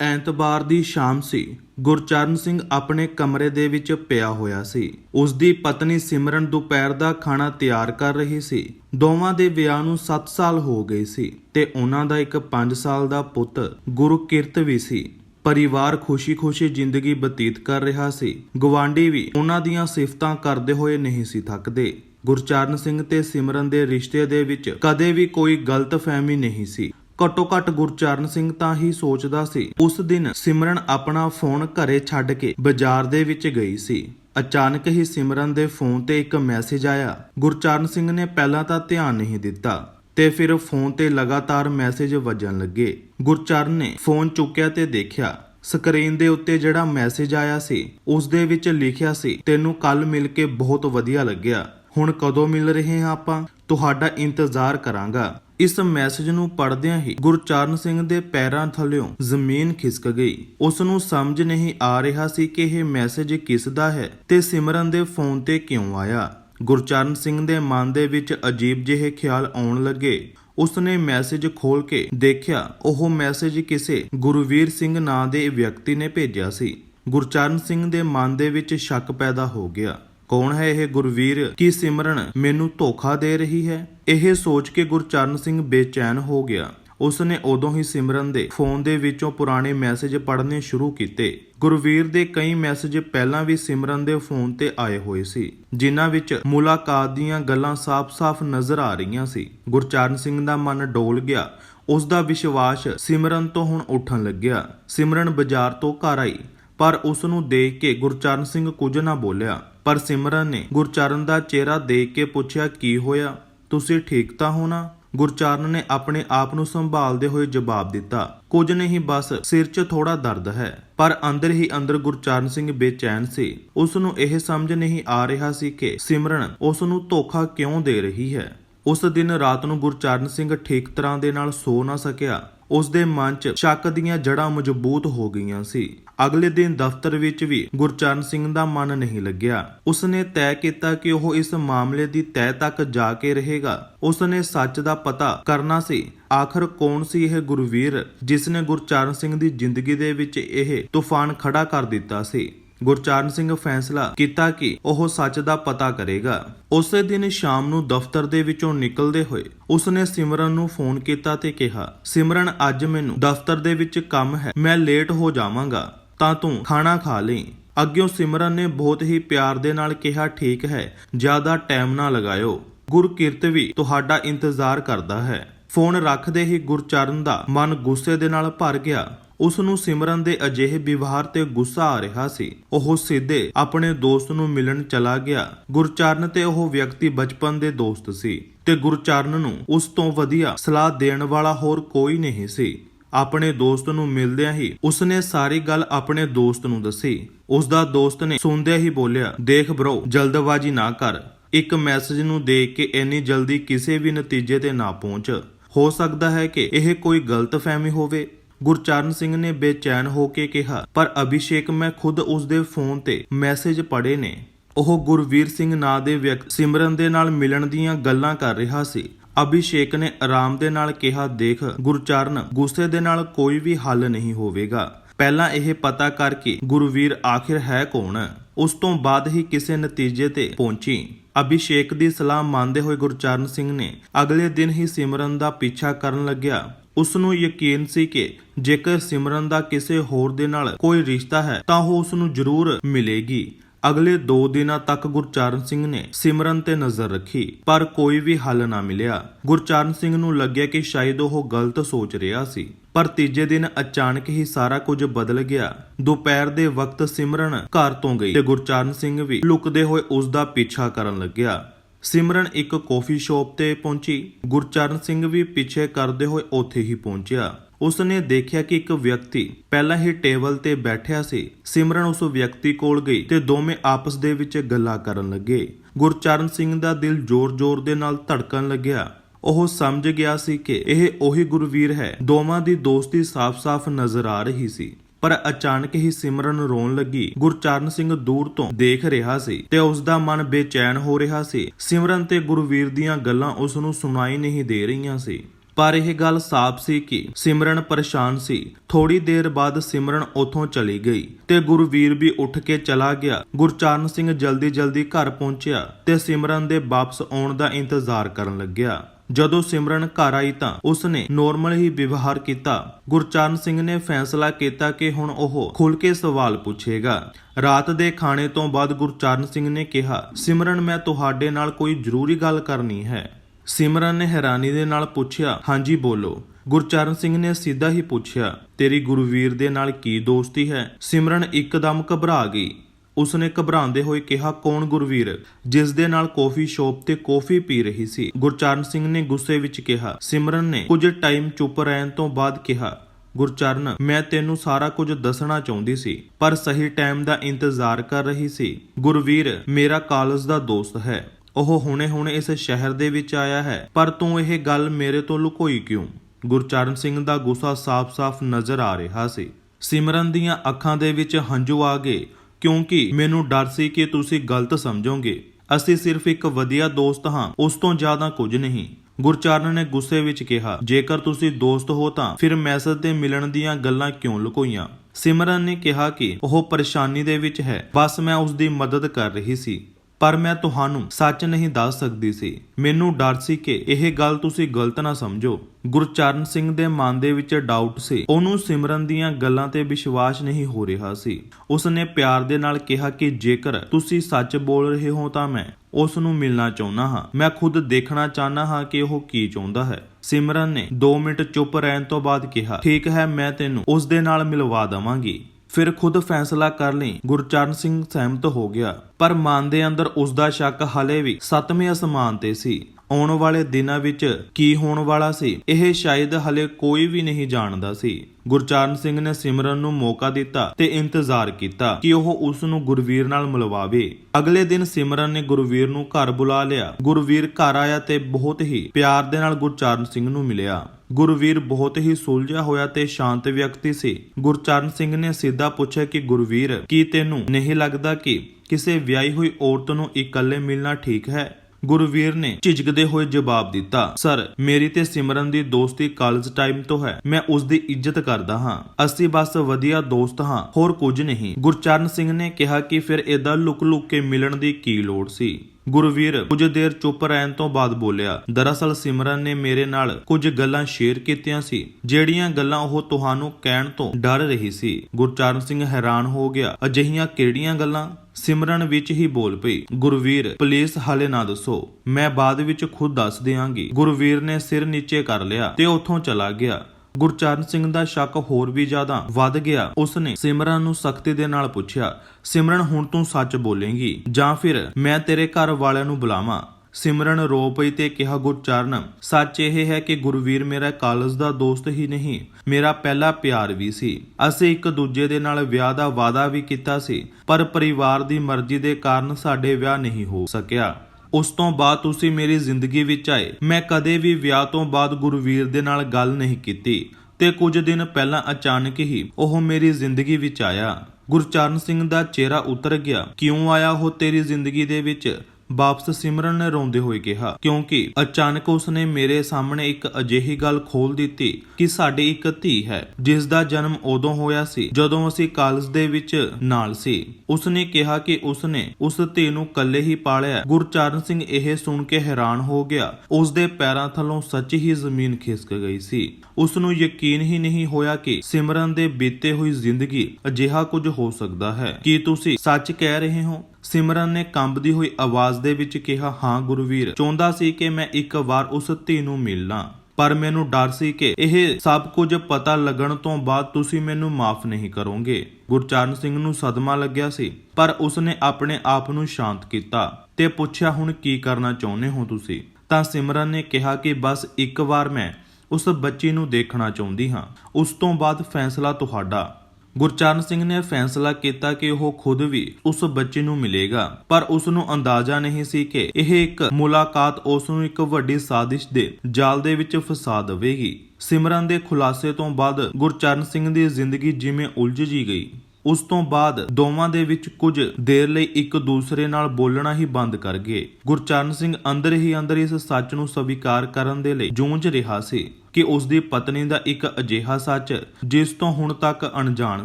ਐਤਵਾਰ ਦੀ ਸ਼ਾਮ ਸੀ। ਗੁਰਚਰਨ ਸਿੰਘ ਆਪਣੇ ਕਮਰੇ ਦੇ ਵਿੱਚ ਪਿਆ ਹੋਇਆ ਸੀ। ਉਸ ਦੀ ਪਤਨੀ ਸਿਮਰਨ ਦੁਪਹਿਰ ਦਾ ਖਾਣਾ ਤਿਆਰ ਕਰ ਰਹੀ ਸੀ। ਦੋਵਾਂ ਦੇ ਵਿਆਹ ਨੂੰ 7 ਸਾਲ ਹੋ ਗਏ ਸੀ ਤੇ ਉਹਨਾਂ ਦਾ ਇੱਕ 5 ਸਾਲ ਦਾ ਪੁੱਤ ਗੁਰਕਿਰਤ ਵੀ ਸੀ। ਪਰਿਵਾਰ ਖੁਸ਼ੀ-ਖੁਸ਼ੀ ਜ਼ਿੰਦਗੀ ਬਤੀਤ ਕਰ ਰਿਹਾ ਸੀ। ਗਵਾਂਢੀ ਵੀ ਉਹਨਾਂ ਦੀਆਂ ਸਿਫਤਾਂ ਕਰਦੇ ਹੋਏ ਨਹੀਂ ਸੀ ਥੱਕਦੇ। ਗੁਰਚਰਨ ਸਿੰਘ ਤੇ ਸਿਮਰਨ ਦੇ ਰਿਸ਼ਤੇ ਦੇ ਵਿੱਚ ਕਦੇ ਵੀ ਕੋਈ ਗਲਤਫਹਿਮੀ ਨਹੀਂ ਸੀ। ਘੱਟੋ ਘੱਟ ਗੁਰਚਰਨ ਸਿੰਘ ਤਾਂ ਹੀ ਸੋਚਦਾ ਸੀ, ਉਸ ਦਿਨ ਸਿਮਰਨ ਆਪਣਾ ਫੋਨ ਘਰੇ ਛੱਡ ਕੇ ਬਾਜ਼ਾਰ ਦੇ ਵਿੱਚ ਗਈ ਸੀ। ਅਚਾਨਕ ਹੀ ਸਿਮਰਨ ਦੇ ਫੋਨ ਤੇ ਇੱਕ ਮੈਸੇਜ ਆਇਆ। ਗੁਰਚਰਨ ਸਿੰਘ ਨੇ ਪਹਿਲਾਂ ਤਾਂ ਧਿਆਨ ਨਹੀਂ ਦਿੱਤਾ ਤੇ ਫਿਰ ਫੋਨ ਤੇ ਲਗਾਤਾਰ ਮੈਸੇਜ ਵੱਜਣ ਲੱਗੇ। ਗੁਰਚਰਨ ਨੇ ਫੋਨ ਚੁੱਕਿਆ ਤੇ ਦੇਖਿਆ, ਸਕਰੀਨ ਦੇ ਉੱਤੇ ਜਿਹੜਾ ਮੈਸੇਜ ਆਇਆ ਸੀ, ਉਸ ਦੇ ਵਿੱਚ ਲਿਖਿਆ ਸੀ, ਤੈਨੂੰ ਕੱਲ ਮਿਲ ਕੇ ਬਹੁਤ ਵਧੀਆ ਲੱਗਿਆ। ਹੁਣ ਕਦੋਂ ਮਿਲ ਰਹੇ ਹਾਂ ਆਪਾਂ? ਤੁਹਾਡਾ ਇੰਤਜ਼ਾਰ ਕਰਾਂਗਾ। ਇਸ ਮੈਸੇਜ ਨੂੰ ਪੜ੍ਹਦਿਆਂ ਹੀ ਗੁਰਚਰਨ ਸਿੰਘ ਦੇ ਪੈਰਾਂ ਥੱਲਿਓਂ ਜ਼ਮੀਨ ਖਿਸਕ ਗਈ। ਉਸ ਨੂੰ ਸਮਝ ਨਹੀਂ ਆ ਰਿਹਾ ਸੀ ਕਿ ਇਹ ਮੈਸੇਜ ਕਿਸ ਦਾ ਹੈ ਤੇ ਸਿਮਰਨ ਦੇ ਫੋਨ ਤੇ ਕਿਉਂ ਆਇਆ। ਗੁਰਚਰਨ ਸਿੰਘ ਦੇ ਮਨ ਦੇ ਵਿੱਚ ਅਜੀਬ ਜਿਹੇ ਖਿਆਲ ਆਉਣ ਲੱਗੇ। ਉਸਨੇ ਮੈਸੇਜ ਖੋਲ ਕੇ ਦੇਖਿਆ, ਉਹ ਮੈਸੇਜ ਕਿਸੇ ਗੁਰਵੀਰ ਸਿੰਘ ਨਾਂ ਦੇ ਵਿਅਕਤੀ ਨੇ ਭੇਜਿਆ ਸੀ। ਗੁਰਚਰਨ ਸਿੰਘ ਦੇ ਮਨ ਦੇ ਵਿੱਚ ਸ਼ੱਕ ਪੈਦਾ ਹੋ ਗਿਆ। ਕੌਣ ਹੈ ਇਹ ਗੁਰਵੀਰ? ਕੀ ਸਿਮਰਨ ਮੈਨੂੰ ਧੋਖਾ ਦੇ ਰਹੀ ਹੈ? ਇਹ ਸੋਚ ਕੇ ਗੁਰਚਰਨ ਸਿੰਘ ਬੇਚੈਨ ਹੋ ਗਿਆ। ਉਸਨੇ ਉਦੋਂ ਹੀ ਸਿਮਰਨ ਦੇ ਫੋਨ ਦੇ ਵਿੱਚੋਂ ਪੁਰਾਣੇ ਮੈਸੇਜ ਪੜ੍ਹਨੇ ਸ਼ੁਰੂ ਕੀਤੇ। ਗੁਰਵੀਰ ਦੇ ਕਈ ਮੈਸੇਜ ਪਹਿਲਾਂ ਵੀ ਸਿਮਰਨ ਦੇ ਫੋਨ ਤੇ ਆਏ ਹੋਏ ਸੀ, ਜਿਨ੍ਹਾਂ ਵਿੱਚ ਮੁਲਾਕਾਤ ਦੀਆਂ ਗੱਲਾਂ ਸਾਫ਼-ਸਾਫ਼ ਨਜ਼ਰ ਆ ਰਹੀਆਂ ਸੀ। ਗੁਰਚਰਨ ਸਿੰਘ ਦਾ ਮਨ ਡੋਲ ਗਿਆ। ਉਸ ਦਾ ਵਿਸ਼ਵਾਸ ਸਿਮਰਨ ਤੋਂ ਹੁਣ ਉੱਠਣ ਲੱਗਿਆ। ਸਿਮਰਨ ਬਾਜ਼ਾਰ ਤੋਂ ਘਰ ਆਈ। ਪਰ ਉਸ ਨੂੰ ਦੇਖ ਕੇ ਗੁਰਚਰਨ ਸਿੰਘ ਕੁਝ ਨਾ ਬੋਲਿਆ। ਪਰ ਸਿਮਰਨ ਨੇ ਗੁਰਚਰਨ ਦਾ ਚਿਹਰਾ ਦੇਖ ਕੇ ਪੁੱਛਿਆ, ਕੀ ਹੋਇਆ? ਤੁਸੀਂ ਠੀਕ ਤਾਂ ਹੋ ਨਾ? ਗੁਰਚਰਨ ਨੇ ਆਪਣੇ ਆਪ ਨੂੰ ਸੰਭਾਲਦੇ ਹੋਏ ਜਵਾਬ ਦਿੱਤਾ, ਕੁਝ ਨਹੀਂ, ਬਸ ਸਿਰ 'ਚ ਥੋੜਾ ਦਰਦ ਹੈ। ਪਰ ਅੰਦਰ ਹੀ ਅੰਦਰ ਗੁਰਚਰਨ ਸਿੰਘ ਬੇਚੈਨ ਸੀ। ਉਸ ਨੂੰ ਇਹ ਸਮਝ ਨਹੀਂ ਆ ਰਿਹਾ ਸੀ ਕਿ ਸਿਮਰਨ ਉਸ ਨੂੰ ਧੋਖਾ ਕਿਉਂ ਦੇ ਰਹੀ ਹੈ। ਉਸ ਦਿਨ ਰਾਤ ਨੂੰ ਗੁਰਚਰਨ ਸਿੰਘ ਠੀਕ ਤਰ੍ਹਾਂ ਦੇ ਨਾਲ ਸੋ ਨਾ ਸਕਿਆ। ਉਸ ਦੇ ਮਨ 'ਚ ਸ਼ੱਕ ਦੀਆਂ ਜੜ੍ਹਾਂ ਮਜ਼ਬੂਤ ਹੋ ਗਈਆਂ ਸੀ। ਅਗਲੇ ਦਿਨ ਦਫ਼ਤਰ ਵਿੱਚ ਵੀ ਗੁਰਚਰਨ ਸਿੰਘ ਦਾ ਮਨ ਨਹੀਂ ਲੱਗਿਆ। ਉਸਨੇ ਤੈਅ ਕੀਤਾ ਕਿ ਉਹ ਇਸ ਮਾਮਲੇ ਦੀ ਤੈਅ ਤੱਕ ਜਾ ਕੇ ਰਹੇਗਾ। ਉਸਨੇ ਸੱਚ ਦਾ ਪਤਾ ਕਰਨਾ ਸੀ, ਆਖਰ ਕੌਣ ਸੀ ਇਹ ਗੁਰਵੀਰ ਜਿਸ ਨੇ ਗੁਰਚਰਨ ਸਿੰਘ ਦੀ ਜ਼ਿੰਦਗੀ ਦੇ ਵਿੱਚ ਇਹ ਤੂਫਾਨ ਖੜਾ ਕਰ ਦਿੱਤਾ ਸੀ। ਗੁਰਚਰਨ ਸਿੰਘ ਫੈਸਲਾ ਕੀਤਾ ਕਿ ਉਹ ਸੱਚ ਦਾ ਪਤਾ ਕਰੇਗਾ। ਉਸੇ ਦਿਨ ਸ਼ਾਮ ਨੂੰ ਦਫ਼ਤਰ ਦੇ ਵਿੱਚੋਂ ਨਿਕਲਦੇ ਹੋਏ ਉਸਨੇ ਸਿਮਰਨ ਨੂੰ ਫੋਨ ਕੀਤਾ ਤੇ ਕਿਹਾ, ਸਿਮਰਨ, ਅੱਜ ਮੈਨੂੰ ਦਫ਼ਤਰ ਦੇ ਵਿੱਚ ਕੰਮ ਹੈ, ਮੈਂ ਲੇਟ ਹੋ ਜਾਵਾਂਗਾ। ਤਾਂ ਤੂੰ ਖਾਣਾ ਖਾ ਲਈ। ਅੱਗਿਓਂ ਸਿਮਰਨ ਨੇ ਬਹੁਤ ਹੀ ਪਿਆਰ ਦੇ ਨਾਲ ਕਿਹਾ, ਠੀਕ ਹੈ, ਜ਼ਿਆਦਾ ਟਾਈਮ ਨਾ ਲਗਾਇਓ। ਗੁਰਕਿਰਤ ਵੀ ਤੁਹਾਡਾ ਇੰਤਜ਼ਾਰ ਕਰਦਾ ਹੈ। ਫੋਨ ਰੱਖਦੇ ਹੀ ਗੁਰਚਰਨ ਦਾ ਮਨ ਗੁੱਸੇ ਦੇ ਨਾਲ ਭਰ ਗਿਆ। ਉਸ ਨੂੰ ਸਿਮਰਨ ਦੇ ਅਜਿਹੇ ਵਿਵਹਾਰ ਤੇ ਗੁੱਸਾ ਆ ਰਿਹਾ ਸੀ। ਉਹ ਸਿੱਧੇ ਆਪਣੇ ਦੋਸਤ ਨੂੰ ਮਿਲਣ ਚਲਾ ਗਿਆ। ਗੁਰਚਰਨ ਤੇ ਉਹ ਵਿਅਕਤੀ ਬਚਪਨ ਦੇ ਦੋਸਤ ਸੀ ਤੇ ਗੁਰਚਰਨ ਨੂੰ ਉਸ ਤੋਂ ਵਧੀਆ ਸਲਾਹ ਦੇਣ ਵਾਲਾ ਹੋਰ ਕੋਈ ਨਹੀਂ ਸੀ। ਆਪਣੇ ਦੋਸਤ ਨੂੰ ਮਿਲਦਿਆਂ ਹੀ ਉਸਨੇ ਸਾਰੀ ਗੱਲ ਆਪਣੇ ਦੋਸਤ ਨੂੰ ਦੱਸੀ। ਉਸ ਦਾ ਦੋਸਤ ਨੇ ਸੁਣਦਿਆਂ ਹੀ ਬੋਲਿਆ, ਦੇਖ ਬ్రో ਜਲਦਬਾਜ਼ੀ ਨਾ ਕਰ। ਇੱਕ ਮੈਸੇਜ ਨੂੰ ਦੇਖ ਕੇ ਇੰਨੀ ਜਲਦੀ ਕਿਸੇ ਵੀ ਨਤੀਜੇ ਤੇ ਨਾ ਪਹੁੰਚ। ਹੋ ਸਕਦਾ ਹੈ ਕਿ ਇਹ ਕੋਈ ਗਲਤਫਹਿਮੀ ਹੋਵੇ। ਗੁਰਚਰਨ ਸਿੰਘ ਨੇ ਬੇਚੈਨ ਹੋ ਕੇ ਕਿਹਾ, ਪਰ ਅਭਿਸ਼ੇਕ, ਮੈਂ ਖੁਦ ਉਸ ਦੇ ਫੋਨ ਤੇ ਮੈਸੇਜ ਪੜ੍ਹੇ ਨੇ। ਉਹ ਗੁਰਵੀਰ ਸਿੰਘ ਨਾਂ ਦੇ ਵਿਅਕਤੀ ਸਿਮਰਨ ਦੇ ਨਾਲ ਮਿਲਣ ਦੀਆਂ ਗੱਲਾਂ ਕਰ ਰਿਹਾ ਸੀ। ਅਭਿਸ਼ੇਕ ਨੇ ਆਰਾਮ ਦੇ ਨਾਲ ਕਿਹਾ, ਦੇਖ, ਗੁਰਚਰਨ, ਗੁੱਸੇ ਦੇ ਨਾਲ ਕੋਈ ਵੀ ਹੱਲ ਨਹੀਂ ਹੋਵੇਗਾ। ਪਹਿਲਾਂ ਇਹ ਪਤਾ ਕਰ ਕਿ ਗੁਰਵੀਰ ਆਖਿਰ ਹੈ ਕੌਣ? ਉਸ ਤੋਂ ਬਾਅਦ ਹੀ ਕਿਸੇ ਨਤੀਜੇ ਤੇ ਪਹੁੰਚੀ। ਅਭਿਸ਼ੇਕ ਦੀ ਸਲਾਹ ਮੰਨਦੇ ਹੋਏ ਗੁਰਚਰਨ ਸਿੰਘ ਨੇ ਅਗਲੇ ਦਿਨ ਹੀ ਸਿਮਰਨ ਦਾ ਪਿੱਛਾ ਕਰਨ ਲੱਗਿਆ। ਉਸ ਨੂੰ ਯਕੀਨ ਸੀ ਕਿ ਜੇਕਰ ਸਿਮਰਨ ਦਾ ਕਿਸੇ ਹੋਰ ਦੇ ਨਾਲ ਕੋਈ ਰਿਸ਼ਤਾ ਹੈ, ਤਾਂ ਉਹ ਉਸ ਨੂੰ ਜ਼ਰੂਰ ਮਿਲੇਗੀ। ਅਗਲੇ 2 ਦਿਨਾਂ ਤੱਕ ਗੁਰਚਰਨ ਸਿੰਘ ਨੇ ਸਿਮਰਨ ਤੇ ਨਜ਼ਰ ਰੱਖੀ, ਪਰ ਕੋਈ ਵੀ ਹੱਲ ਨਾ ਮਿਲਿਆ। ਗੁਰਚਰਨ ਸਿੰਘ ਨੂੰ ਲੱਗਿਆ ਕਿ ਸ਼ਾਇਦ ਉਹ ਗਲਤ ਸੋਚ ਰਿਹਾ ਸੀ, ਪਰ ਤੀਜੇ ਦਿਨ ਅਚਾਨਕ ਹੀ ਸਾਰਾ ਕੁਝ ਬਦਲ ਗਿਆ। ਦੁਪਹਿਰ ਦੇ ਵਕਤ ਸਿਮਰਨ ਘਰ ਤੋਂ ਗਈ ਤੇ ਗੁਰਚਰਨ ਸਿੰਘ ਵੀ ਲੁਕਦੇ ਹੋਏ ਉਸ ਦਾ ਪਿੱਛਾ ਕਰਨ ਲੱਗਿਆ। ਸਿਮਰਨ ਇੱਕ ਕਾਫੀ ਸ਼ਾਪ ਤੇ ਪਹੁੰਚੀ। ਗੁਰਚਰਨ ਸਿੰਘ ਵੀ ਪਿੱਛੇ ਕਰਦੇ ਹੋਏ ਉੱਥੇ ਹੀ ਪਹੁੰਚਿਆ। ਉਸਨੇ ਦੇਖਿਆ ਕਿ ਇੱਕ ਵਿਅਕਤੀ ਪਹਿਲਾਂ ਹੀ ਟੇਬਲ ਤੇ ਬੈਠਿਆ ਸੀ। ਸਿਮਰਨ ਉਸ ਵਿਅਕਤੀ ਕੋਲ ਗਈ ਤੇ ਦੋਵੇਂ ਆਪਸ ਦੇ ਵਿੱਚ ਗੱਲਾਂ ਕਰਨ ਲੱਗੇ। ਗੁਰਚਰਨ ਸਿੰਘ ਦਾ ਦਿਲ ਜ਼ੋਰ-ਜ਼ੋਰ ਦੇ ਨਾਲ ਧੜਕਣ ਲੱਗਿਆ। ਉਹ ਸਮਝ ਗਿਆ ਸੀ ਕਿ ਇਹ ਉਹੀ ਗੁਰਵੀਰ ਹੈ। ਦੋਵਾਂ ਦੀ ਦੋਸਤੀ ਸਾਫ਼-ਸਾਫ਼ ਨਜ਼ਰ ਆ ਰਹੀ ਸੀ। ਪਰ ਅਚਾਨਕ ਹੀ ਸਿਮਰਨ ਰੋਣ ਲੱਗੀ। ਗੁਰਚਰਨ ਸਿੰਘ ਦੂਰ ਤੋਂ ਦੇਖ ਰਿਹਾ ਸੀ ਤੇ ਉਸ ਦਾ ਮਨ ਬੇਚੈਨ ਹੋ ਰਿਹਾ ਸੀ। ਸਿਮਰਨ ਤੇ ਗੁਰਵੀਰ ਦੀਆਂ ਗੱਲਾਂ ਉਸ ਨੂੰ ਸੁਣਾਈ ਨਹੀਂ ਦੇ ਰਹੀਆਂ ਸੀ। ਪਰ ਇਹ ਗੱਲ ਸਾਫ਼ ਸੀ ਕਿ ਸਿਮਰਨ ਪਰੇਸ਼ਾਨ ਸੀ। ਥੋੜੀ ਦੇਰ ਬਾਅਦ ਸਿਮਰਨ ਉੱਥੋਂ ਚਲੀ ਗਈ ਤੇ ਗੁਰਵੀਰ ਵੀ ਉੱਠ ਕੇ ਚਲਾ ਗਿਆ। ਗੁਰਚਰਨ ਸਿੰਘ ਜਲਦੀ ਜਲਦੀ ਘਰ ਪਹੁੰਚਿਆ ਤੇ ਸਿਮਰਨ ਦੇ ਵਾਪਸ ਆਉਣ ਦਾ ਇੰਤਜ਼ਾਰ ਕਰਨ ਲੱਗਿਆ। ਜਦੋਂ ਸਿਮਰਨ ਘਰ ਆਈ ਤਾਂ ਉਸਨੇ ਨੋਰਮਲ ਹੀ ਵਿਵਹਾਰ ਕੀਤਾ। ਗੁਰਚਰਨ ਸਿੰਘ ਨੇ ਫੈਸਲਾ ਕੀਤਾ ਕਿ ਹੁਣ ਉਹ ਖੁੱਲ ਕੇ ਸਵਾਲ ਪੁੱਛੇਗਾ। ਰਾਤ ਦੇ ਖਾਣੇ ਤੋਂ ਬਾਅਦ ਗੁਰਚਰਨ ਸਿੰਘ ਨੇ ਕਿਹਾ, ਸਿਮਰਨ, ਮੈਂ ਤੁਹਾਡੇ ਨਾਲ ਕੋਈ ਜ਼ਰੂਰੀ ਗੱਲ ਕਰਨੀ ਹੈ। ਸਿਮਰਨ ਨੇ ਹੈਰਾਨੀ ਦੇ ਨਾਲ ਪੁੱਛਿਆ, ਹਾਂਜੀ, ਬੋਲੋ। ਗੁਰਚਰਨ ਸਿੰਘ ਨੇ ਸਿੱਧਾ ਹੀ ਪੁੱਛਿਆ, ਤੇਰੀ ਗੁਰਵੀਰ ਦੇ ਨਾਲ ਕੀ ਦੋਸਤੀ ਹੈ? ਸਿਮਰਨ ਇੱਕਦਮ ਘਬਰਾ ਗਈ। ਉਸਨੇ ਘਬਰਾਉਂਦੇ ਹੋਏ ਕਿਹਾ, ਕੌਣ ਗੁਰਵੀਰ? ਜਿਸ ਦੇ ਨਾਲ ਕਾਫੀ ਸ਼ਾਪ ਤੇ ਕਾਫੀ ਪੀ ਰਹੀ ਸੀ। ਗੁਰਚਰਨ ਸਿੰਘ ਨੇ ਗੁੱਸੇ ਵਿੱਚ ਕਿਹਾ, ਸਿਮਰਨ ਨੇ ਕੁਝ ਟਾਈਮ ਚੁੱਪ ਰਹਿਣ ਤੋਂ ਬਾਅਦ ਕਿਹਾ, ਗੁਰਚਰਨ, ਮੈਂ ਤੈਨੂੰ ਸਾਰਾ ਕੁਝ ਦੱਸਣਾ ਚਾਹੁੰਦੀ ਸੀ, ਪਰ ਸਹੀ ਟਾਈਮ ਦਾ ਇੰਤਜ਼ਾਰ ਕਰ ਰਹੀ ਸੀ। ਗੁਰਵੀਰ, ਮੇਰਾ ਕਾਲਜ ਦਾ ਦੋਸਤ ਹੈ। ਉਹ ਹੁਣੇ-ਹੁਣੇ ਇਸ ਸ਼ਹਿਰ ਦੇ ਵਿੱਚ ਆਇਆ ਹੈ। ਪਰ ਤੂੰ ਇਹ ਗੱਲ ਮੇਰੇ ਤੋਂ ਲੁਕੋਈ ਕਿਉਂ? ਗੁਰਚਰਨ ਸਿੰਘ ਦਾ ਗੁੱਸਾ ਸਾਫ਼-ਸਾਫ਼ ਨਜ਼ਰ ਆ ਰਿਹਾ ਸੀ। ਸਿਮਰਨ ਦੀਆਂ ਅੱਖਾਂ ਦੇ ਵਿੱਚ ਹੰਝੂ ਆ ਗਏ, ਕਿਉਂਕਿ ਮੈਨੂੰ ਡਰ ਸੀ ਕਿ ਤੁਸੀਂ ਗਲਤ ਸਮਝੋਗੇ। ਅਸੀਂ ਸਿਰਫ ਇੱਕ ਵਧੀਆ ਦੋਸਤ ਹਾਂ, ਉਸ ਤੋਂ ਜ਼ਿਆਦਾ ਕੁਝ ਨਹੀਂ। ਗੁਰਚਰਨ ਨੇ ਗੁੱਸੇ ਵਿੱਚ ਕਿਹਾ, ਜੇਕਰ ਤੁਸੀਂ ਦੋਸਤ ਹੋ ਤਾਂ ਫਿਰ ਮੈਸੇਜ ਤੇ ਮਿਲਣ ਦੀਆਂ ਗੱਲਾਂ ਕਿਉਂ ਲੁਕੋਈਆਂ? ਸਿਮਰਨ ਨੇ ਕਿਹਾ ਕਿ ਉਹ ਪਰੇਸ਼ਾਨੀ ਦੇ ਵਿੱਚ ਹੈ, ਬਸ ਮੈਂ ਉਸ ਦੀ ਮਦਦ ਕਰ ਰਹੀ ਸੀ। ਪਰ ਮੈਂ ਤੁਹਾਨੂੰ ਸੱਚ ਨਹੀਂ ਦੱਸ ਸਕਦੀ ਸੀ। ਮੈਨੂੰ ਡਰ ਸੀ ਕਿ ਇਹ ਗੱਲ ਤੁਸੀਂ ਗਲਤ ਨਾ ਸਮਝੋ। ਗੁਰਚਰਨ ਸਿੰਘ ਦੇ ਮਨ ਦੇ ਵਿੱਚ ਡਾਊਟ ਸੀ। ਉਹਨੂੰ ਸਿਮਰਨ ਦੀਆਂ ਗੱਲਾਂ ਤੇ ਵਿਸ਼ਵਾਸ ਨਹੀਂ ਹੋ ਰਿਹਾ ਸੀ। ਉਸਨੇ ਪਿਆਰ ਦੇ ਨਾਲ ਕਿਹਾ ਕਿ ਜੇਕਰ ਤੁਸੀਂ ਸੱਚ ਬੋਲ ਰਹੇ ਹੋ ਤਾਂ ਮੈਂ ਉਸ ਨੂੰ ਮਿਲਣਾ ਚਾਹੁੰਦਾ ਹਾਂ। ਮੈਂ ਖੁਦ ਦੇਖਣਾ ਚਾਹਨਾ ਹਾਂ ਕਿ ਉਹ ਕੀ ਚਾਹੁੰਦਾ ਹੈ। ਸਿਮਰਨ ਨੇ 2 ਮਿੰਟ ਚੁੱਪ ਰਹਿਣ ਤੋਂ ਬਾਅਦ ਕਿਹਾ, ਠੀਕ ਹੈ, ਮੈਂ ਤੈਨੂੰ ਉਸ ਦੇ ਨਾਲ ਮਿਲਵਾ ਦਵਾਂਗੀ। ਫਿਰ ਖੁਦ ਫੈਸਲਾ ਕਰ ਲਈ। ਗੁਰਚਰਨ ਸਿੰਘ ਸਹਿਮਤ ਹੋ ਗਿਆ, ਪਰ ਮਨ ਦੇ ਅੰਦਰ ਉਸ ਦਾ ਸ਼ੱਕ ਹਲੇ ਵੀ ਸੱਤਵੇਂ ਅਸਮਾਨ ਤੇ ਸੀ। ਆਉਣ ਵਾਲੇ ਦਿਨਾਂ ਵਿੱਚ ਕੀ ਹੋਣ ਵਾਲਾ ਸੀ, ਇਹ ਸ਼ਾਇਦ ਹਲੇ ਕੋਈ ਵੀ ਨਹੀਂ ਜਾਣਦਾ ਸੀ। ਗੁਰਚਰਨ ਸਿੰਘ ਨੇ ਸਿਮਰਨ ਨੂੰ ਮੌਕਾ ਦਿੱਤਾ ਤੇ ਇੰਤਜ਼ਾਰ ਕੀਤਾ ਕਿ ਉਹ ਉਸ ਨੂੰ ਗੁਰਵੀਰ ਨਾਲ ਮਿਲਵਾਵੇ। ਅਗਲੇ ਦਿਨ ਸਿਮਰਨ ਨੇ ਗੁਰਵੀਰ ਨੂੰ ਘਰ ਬੁਲਾ ਲਿਆ। ਗੁਰਵੀਰ ਘਰ ਆਇਆ ਤੇ ਬਹੁਤ ਹੀ ਪਿਆਰ ਦੇ ਨਾਲ ਗੁਰਚਰਨ ਸਿੰਘ ਨੂੰ ਮਿਲਿਆ। ਗੁਰਵੀਰ ਬਹੁਤ ਹੀ ਸੁਲਝਿਆ ਹੋਇਆ ਤੇ ਸ਼ਾਂਤ ਵਿਅਕਤੀ ਸੀ। ਗੁਰਚਰਨ ਸਿੰਘ ਨੇ ਸਿੱਧਾ ਪੁੱਛਿਆ ਕਿ, ਗੁਰਵੀਰ, ਕੀ ਤੈਨੂੰ ਨਹੀਂ ਲੱਗਦਾ ਕਿ ਕਿਸੇ ਵਿਆਹੀ ਹੋਈ ਔਰਤ ਨੂੰ ਇਕੱਲੇ ਮਿਲਣਾ ਠੀਕ ਹੈ? ਗੁਰਵੀਰ ਨੇ ਝਿਜਕਦੇ ਹੋਏ ਜਵਾਬ ਦਿੱਤਾ, ਸਰ, ਮੇਰੀ ਤੇ ਸਿਮਰਨ ਦੀ ਦੋਸਤੀ ਕਾਲਜ ਟਾਈਮ ਤੋਂ ਹੈ, ਮੈਂ ਉਸ ਦੀ ਇੱਜ਼ਤ ਕਰਦਾ ਹਾਂ। ਅਸੀਂ ਬਸ ਵਧੀਆ ਦੋਸਤ ਹਾਂ, ਹੋਰ ਕੁਝ ਨਹੀਂ। ਗੁਰਚਰਨ ਸਿੰਘ ਨੇ ਕਿਹਾ ਕਿ ਫਿਰ ਏਦਾਂ ਲੁਕ-ਲੁਕ ਕੇ ਮਿਲਣ ਦੀ ਕੀ ਲੋੜ ਸੀ? ਗੁਰਵੀਰ ਕੁਝ ਦੇਰ ਚੁੱਪ ਰਹਿਣ ਤੋਂ ਬਾਅਦ ਬੋਲਿਆ, ਦਰਅਸਲ ਸਿਮਰਨ ਨੇ ਮੇਰੇ ਨਾਲ ਕੁਝ ਗੱਲਾਂ ਸ਼ੇਅਰ ਕੀਤੀਆਂ ਸੀ, ਜਿਹੜੀਆਂ ਗੱਲਾਂ ਉਹ ਤੁਹਾਨੂੰ ਕਹਿਣ ਤੋਂ ਡਰ ਰਹੀ ਸੀ। ਗੁਰਚਰਨ ਸਿੰਘ ਹੈਰਾਨ ਹੋ ਗਿਆ, ਅਜਿਹੀਆਂ ਕਿਹੜੀਆਂ ਗੱਲਾਂ? ਸਿਮਰਨ ਵਿੱਚ ਹੀ ਬੋਲ ਪਈ, ਗੁਰਵੀਰ, ਪੁਲਿਸ ਹਾਲੇ ਨਾ ਦੱਸੋ। ਮੈਂ ਬਾਅਦ ਵਿੱਚ ਖੁਦ ਦੱਸ ਦਿਆਂਗੀ। ਗੁਰਵੀਰ ਨੇ ਸਿਰ ਨੀਚੇ ਕਰ ਲਿਆ ਤੇ ਉੱਥੋਂ ਚਲਾ ਗਿਆ। ਗੁਰਚਰਨ ਸਿੰਘ ਦਾ ਸ਼ੱਕ ਹੋਰ ਵੀ ਜ਼ਿਆਦਾ ਵੱਧ ਗਿਆ। ਉਸਨੇ ਸਿਮਰਨ ਨੂੰ ਸਖਤੀ ਦੇ ਨਾਲ ਪੁੱਛਿਆ, ਸਿਮਰਨ, ਹੁਣ ਤੂੰ ਸੱਚ ਬੋਲੇਂਗੀ ਜਾਂ ਫਿਰ ਮੈਂ ਤੇਰੇ ਘਰ ਵਾਲਿਆਂ ਨੂੰ ਬੁਲਾਵਾਂ? ਸਿਮਰਨ ਰੋ ਪਈ ਤੇ ਕਿਹਾ ਗੁਰਚਰਨ ਸੱਚ ਇਹ ਹੈ ਕਿ ਗੁਰਵੀਰ ਮੇਰਾ ਕਾਲਜ ਦਾ ਦੋਸਤ ਹੀ ਨਹੀਂ, ਮੇਰਾ ਪਹਿਲਾ ਪਿਆਰ ਵੀ ਸੀ। ਅਸੀਂ ਇੱਕ ਦੂਜੇ ਦੇ ਨਾਲ ਵਿਆਹ ਦਾ ਵਾਅਦਾ ਵੀ ਕੀਤਾ ਸੀ, ਪਰ ਪਰਿਵਾਰ ਦੀ ਮਰਜ਼ੀ ਦੇ ਕਾਰਨ ਸਾਡੇ ਵਿਆਹ ਨਹੀਂ ਹੋ ਸਕਿਆ। ਉਸ ਤੋਂ ਬਾਅਦ ਤੁਸੀਂ ਮੇਰੀ ਜ਼ਿੰਦਗੀ ਵਿੱਚ ਆਏ। ਮੈਂ ਕਦੇ ਵੀ ਵਿਆਹ ਤੋਂ ਬਾਅਦ ਗੁਰਵੀਰ ਦੇ ਨਾਲ ਗੱਲ ਨਹੀਂ ਕੀਤੀ ਤੇ ਕੁਝ ਦਿਨ ਪਹਿਲਾਂ ਅਚਾਨਕ ਹੀ ਉਹ ਮੇਰੀ ਜ਼ਿੰਦਗੀ ਵਿੱਚ ਆਇਆ। ਗੁਰਚਰਨ ਸਿੰਘ ਦਾ ਚਿਹਰਾ ਉਤਰ ਗਿਆ। ਕਿਉਂ ਆਇਆ ਉਹ ਤੇਰੀ ਜ਼ਿੰਦਗੀ ਦੇ ਵਿੱਚ? ਵਾਪਸ ਸਿਮਰਨ ਨੇ ਰੋਂਦੇ ਹੋਏ ਕਿਹਾ, ਕਿਉਂਕਿ ਅਚਾਨਕ ਉਸਨੇ ਮੇਰੇ ਸਾਹਮਣੇ ਇੱਕ ਅਜਿਹੀ ਗੱਲ ਖੋਲ ਦਿੱਤੀ ਕਿ ਸਾਡੀ ਇੱਕ ਧੀ ਹੈ, ਜਿਸ ਦਾ ਜਨਮ ਉਦੋਂ ਹੋਇਆ ਸੀ, ਜਦੋਂ ਅਸੀਂ ਕਾਲਜ ਦੇ ਵਿੱਚ ਨਾਲ ਸੀ। ਉਸਨੇ ਕਿਹਾ ਕਿ ਉਸਨੇ ਉਸ ਧੀ ਨੂੰ ਇਕੱਲੇ ਹੀ ਪਾਲਿਆ। ਗੁਰਚਰਨ ਸਿੰਘ ਇਹ ਸੁਣ ਕੇ ਹੈਰਾਨ ਹੋ ਗਿਆ। ਉਸ ਦੇ ਪੈਰਾਂ ਥੱਲੋਂ ਸੱਚ ਹੀ ਜ਼ਮੀਨ ਖਿਸਕ ਗਈ ਸੀ। ਉਸ ਨੂੰ ਯਕੀਨ ਹੀ ਨਹੀਂ ਹੋਇਆ ਕਿ ਸਿਮਰਨ ਦੇ ਬੀਤੇ ਹੋਈ ਜ਼ਿੰਦਗੀ ਅਜਿਹਾ ਕੁਝ ਹੋ ਸਕਦਾ ਹੈ। ਕੀ ਤੁਸੀਂ ਸੱਚ ਕਹਿ ਰਹੇ ਹੋ? ਸਿਮਰਨ ਨੇ ਕੰਬਦੀ ਹੋਈ ਆਵਾਜ਼ ਦੇ ਵਿੱਚ ਕਿਹਾ, ਹਾਂ, ਗੁਰਵੀਰ। ਚਾਹੁੰਦਾ ਸੀ ਕਿ ਮੈਂ ਇੱਕ ਵਾਰ ਉਸ ਧੀ ਨੂੰ ਮਿਲਣਾ, ਪਰ ਮੈਨੂੰ ਡਰ ਸੀ ਕਿ ਇਹ ਸਭ ਕੁਝ ਪਤਾ ਲੱਗਣ ਤੋਂ ਬਾਅਦ ਤੁਸੀਂ ਮੈਨੂੰ ਮਾਫ ਨਹੀਂ ਕਰੋਗੇ। ਗੁਰਚਰਨ ਸਿੰਘ ਨੂੰ ਸਦਮਾ ਲੱਗਿਆ ਸੀ, ਪਰ ਉਸਨੇ ਆਪਣੇ ਆਪ ਨੂੰ ਸ਼ਾਂਤ ਕੀਤਾ ਤੇ ਪੁੱਛਿਆ, ਹੁਣ ਕੀ ਕਰਨਾ ਚਾਹੁੰਦੇ ਹੋ ਤੁਸੀਂ? ਤਾਂ ਸਿਮਰਨ ਨੇ ਕਿਹਾ ਕਿ ਬਸ ਇੱਕ ਵਾਰ ਮੈਂ ਉਸ ਬੱਚੀ ਨੂੰ ਦੇਖਣਾ ਚਾਹੁੰਦੀ ਹਾਂ। ਉਸ ਤੋਂ ਬਾਅਦ ਫੈਸਲਾ ਤੁਹਾਡਾ। ਗੁਰਚਰਨ ਸਿੰਘ ਨੇ ਫੈਸਲਾ ਕੀਤਾ ਕਿ ਉਹ ਖੁਦ ਵੀ ਉਸ ਬੱਚੇ ਨੂੰ ਮਿਲੇਗਾ। ਪਰ ਉਸ ਨੂੰ ਅੰਦਾਜ਼ਾ ਨਹੀਂ ਸੀ ਕਿ ਇਹ ਇੱਕ ਮੁਲਾਕਾਤ ਉਸ ਨੂੰ ਇੱਕ ਵੱਡੀ ਸਾਜ਼ਿਸ਼ ਦੇ ਜਾਲ ਦੇ ਵਿੱਚ ਫਸਾ ਦੇਵੇਗੀ। ਸਿਮਰਨ ਦੇ ਖੁਲਾਸੇ ਤੋਂ ਬਾਅਦ ਗੁਰਚਰਨ ਸਿੰਘ ਦੀ ਜ਼ਿੰਦਗੀ ਜਿਵੇਂ ਉਲਝ ਜੀ ਗਈ। ਉਸ ਤੋਂ ਬਾਅਦ ਦੋਵਾਂ ਦੇ ਵਿੱਚ ਕੁਝ ਦੇਰ ਲਈ ਇੱਕ ਦੂਸਰੇ ਨਾਲ ਬੋਲਣਾ ਹੀ ਬੰਦ ਕਰ ਗਏ। ਗੁਰਚਰਨ ਸਿੰਘ ਅੰਦਰ ਹੀ ਅੰਦਰ ਇਸ ਸੱਚ ਨੂੰ ਸਵੀਕਾਰ ਕਰਨ ਦੇ ਲਈ ਜੂਝ ਰਿਹਾ ਸੀ। ਕਿ ਉਸ ਦੀ ਪਤਨੀ ਦਾ ਇੱਕ ਅਜਿਹਾ ਸੱਚ, ਜਿਸ ਤੋਂ ਹੁਣ ਤੱਕ ਅਣਜਾਣ